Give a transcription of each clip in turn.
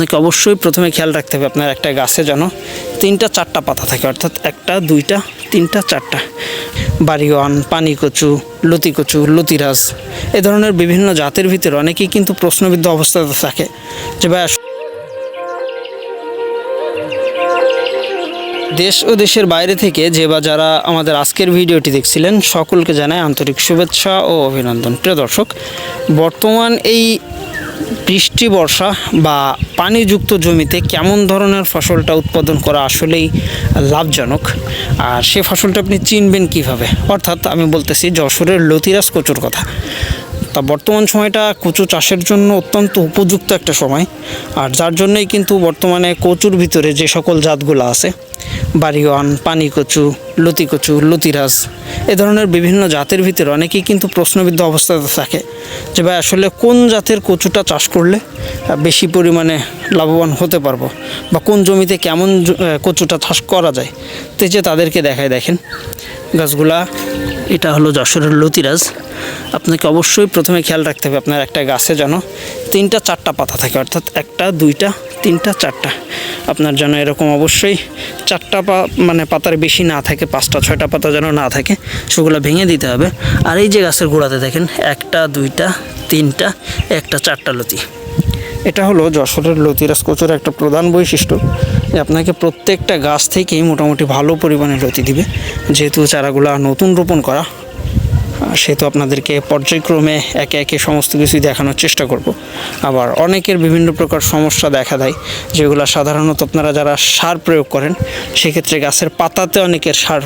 আপনাকে অবশ্যই প্রথমে খেয়াল রাখতে হবে আপনার একটা গাছে যেন তিনটা, চারটা পাতা থাকে, অর্থাৎ একটা, দুইটা, তিনটা, চারটা। বাড়িওয়ান পানি কচু লতি কচু লতিরাজ, এ ধরনের বিভিন্ন জাতের ভিতরে অনেকেই কিন্তু প্রশ্নবিদ্ধ অবস্থাতে থাকে যে, ভাই দেশ ও দেশের বাইরে থেকে যে বা যারা আমাদের আজকের ভিডিওটি দেখছিলেন, সকলকে জানায় আন্তরিক শুভেচ্ছা ও অভিনন্দন। প্রিয় দর্শক, বর্তমান এই বৃষ্টি, বর্ষা বা পানিযুক্ত জমিতে কেমন ধরনের ফসলটা উৎপাদন করা আসলেই লাভজনক? আর সে ফসলটা আপনি চিনবেন কীভাবে? অর্থাৎ আমি বলতেছি যশোরের লতিরাজ কচুর কথা। তা বর্তমান সময়টা কচু চাষের জন্য অত্যন্ত উপযুক্ত একটা সময়। আর যার জন্যই কিন্তু বর্তমানে কচুর ভিতরে যে সকল জাতগুলো আছে, বাড়িওয়ান পানি কচু লতি কচু লতিরাজ, এ ধরনের বিভিন্ন জাতের ভিতরে অনেকেই কিন্তু প্রশ্নবিদ্ধ অবস্থাতে থাকে যে, ভাই, আসলে কোন জাতের কচুটা চাষ করলে বেশি পরিমাণে লাভবান হতে পারব? বা কোন জমিতে কেমন কচুটা চাষ করা যায়? তো যে তাদেরকে দেখায় দেখেন, গাছগুলা এটা হলো যশোরের লতিরাজ। আপনাকে অবশ্যই প্রথমে খেয়াল রাখতে হবে আপনার একটা গাছে যেন তিনটা চারটা পাতা থাকে, অর্থাৎ একটা, দুইটা, তিনটা, চারটা। আপনার যেন এরকম অবশ্যই চারটা পা মানে পাতার বেশি না থাকে, পাঁচটা, ছয়টা পাতা যেন না থাকে, সেগুলো ভেঙে দিতে হবে। আর এই যে গাছের গোড়াতে দেখেন, একটা, দুইটা, তিনটা, একটা, চারটা লতি। এটা হলো যশোরের লতিরাজ কচুর একটা প্রধান বৈশিষ্ট্য যে আপনাকে প্রত্যেকটা গাছ থেকেই মোটামুটি ভালো পরিমাণে লতি দিবে। যেহেতু চারাগুলা নতুন রোপণ করা সেহেতু আপনাদেরকে পর্যায়ক্রমে একে একে সমস্ত কিছুই দেখানোর চেষ্টা করব। আবার অনেকের বিভিন্ন প্রকার সমস্যা দেখা দেয়, যেগুলো সাধারণত আপনারা যারা সার প্রয়োগ করেন, সেক্ষেত্রে গাছের পাতাতে অনেকের সার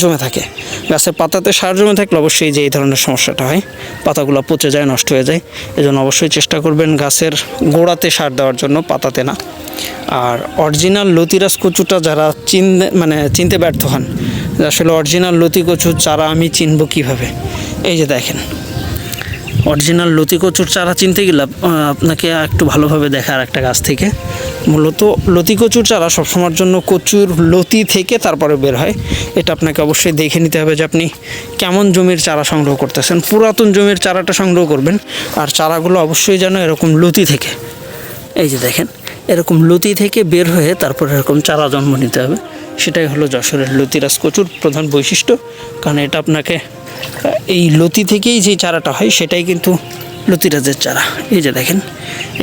জমে থাকে। গাছের পাতাতে সার জমে থাকলে অবশ্যই যে এই ধরনের সমস্যাটা হয়, পাতাগুলো পচে যায়, নষ্ট হয়ে যায়, এজন্য অবশ্যই চেষ্টা করবেন গাছের গোড়াতে সার দেওয়ার জন্য, পাতাতে না। আর অরিজিনাল লতিরাস কচুটা যারা চিনতে মানে চিনতে ব্যর্থ হন, আসলে অরিজিনাল লতি কচুর চারা আমি চিনব কীভাবে? এই যে দেখেন অরিজিনাল লতি কচুর চারা চিনতে গেলে আপনাকে একটু ভালোভাবে দেখার একটা গাছ থেকে মূলত লতি কচুর চারা সবসময়ের জন্য কচুর লতি থেকে তারপরে বের হয়। এটা আপনাকে অবশ্যই দেখে নিতে হবে যে আপনি কেমন জমির চারা সংগ্রহ করতেছেন। পুরাতন জমির চারাটা সংগ্রহ করবেন আর চারাগুলো অবশ্যই যেন এরকম লতি থেকে, এই যে দেখেন, এরকম লতি থেকে বের হয়ে তারপর এরকম চারা জন্ম নিতে হবে। সেটাই হলো যশোরের লতিরাজ কচুর প্রধান বৈশিষ্ট্য। কারণ এটা আপনাকে, এই লতি থেকেই যে চারাটা হয় সেটাই কিন্তু লতিরাজের চারা। এই যে দেখেন,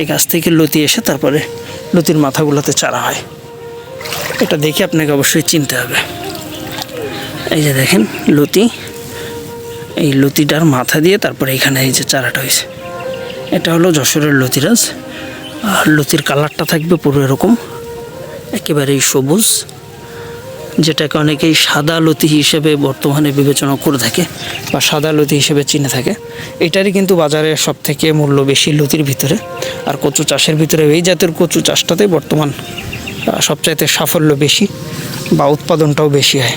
এই গাছ থেকে লতি এসে তারপরে লতির মাথাগুলোতে চারা হয়। এটা দেখে আপনাকে অবশ্যই চিনতে হবে। এই যে দেখেন, লতি। এই লতিটার মাথা দিয়ে তারপরে এখানে এই যে চারাটা হয়েছে। এটা হলো যশোরের লতিরাজ। আর লতির কালারটা থাকবে পুরো এরকম। একেবারেই সবুজ। যেটাকে অনেকেই সাদা লতি হিসেবে বর্তমানে বিবেচনা করে থাকে বা সাদা লতি হিসেবে চিনে থাকে। এটারই কিন্তু বাজারে সব থেকে মূল্য বেশি লতির ভিতরে। আর কচু চাষের ভিতরে এই জাতের কচু চাষটাতে বর্তমান সবচাইতে সাফল্য বেশি বা উৎপাদনটাও বেশি হয়।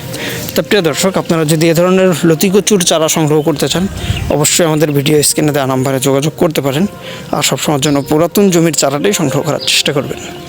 তো প্রিয় দর্শক, আপনারা যদি এ ধরনের লতি কচুর চারা সংগ্রহ করতে চান, অবশ্যই আমাদের ভিডিও স্ক্রিনে দেওয়া নাম্বারে যোগাযোগ করতে পারেন। আর সবসময়ের জন্য পুরাতন জমির চারাটাই সংগ্রহ করার চেষ্টা করবেন।